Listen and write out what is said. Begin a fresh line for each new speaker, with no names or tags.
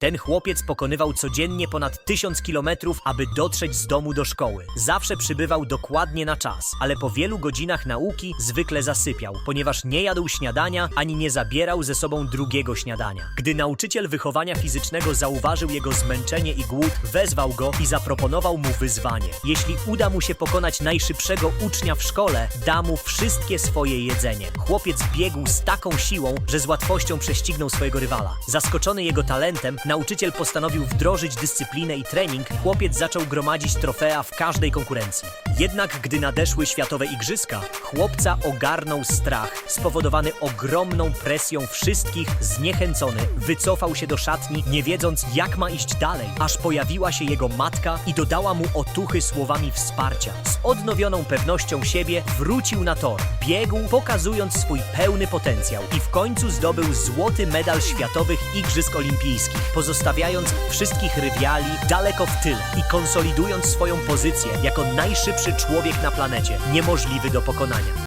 Ten chłopiec pokonywał codziennie ponad tysiąc kilometrów, aby dotrzeć z domu do szkoły. Zawsze przybywał dokładnie na czas, ale po wielu godzinach nauki zwykle zasypiał, ponieważ nie jadł śniadania ani nie zabierał ze sobą drugiego śniadania. Gdy nauczyciel wychowania fizycznego zauważył jego zmęczenie i głód, wezwał go i zaproponował mu wyzwanie. Jeśli uda mu się pokonać najszybszego ucznia w szkole, da mu wszystkie swoje jedzenie. Chłopiec biegł z taką siłą, że z łatwością prześcignął swojego rywala. Zaskoczony jego talentem, nauczyciel postanowił wdrożyć dyscyplinę i trening. Chłopiec zaczął gromadzić trofea w każdej konkurencji. Jednak gdy nadeszły światowe igrzyska, chłopca ogarnął strach spowodowany ogromną presją wszystkich. Zniechęcony, wycofał się do szatni, nie wiedząc jak ma iść dalej, aż pojawiła się jego matka i dodała mu otuchy słowami wsparcia. Z odnowioną pewnością siebie wrócił na tor, biegł, pokazując swój pełny potencjał i w końcu zdobył złoty medal światowych Igrzysk Olimpijskich, pozostawiając wszystkich rywali daleko w tyle i konsolidując swoją pozycję jako najszybszy człowiek na planecie, niemożliwy do pokonania.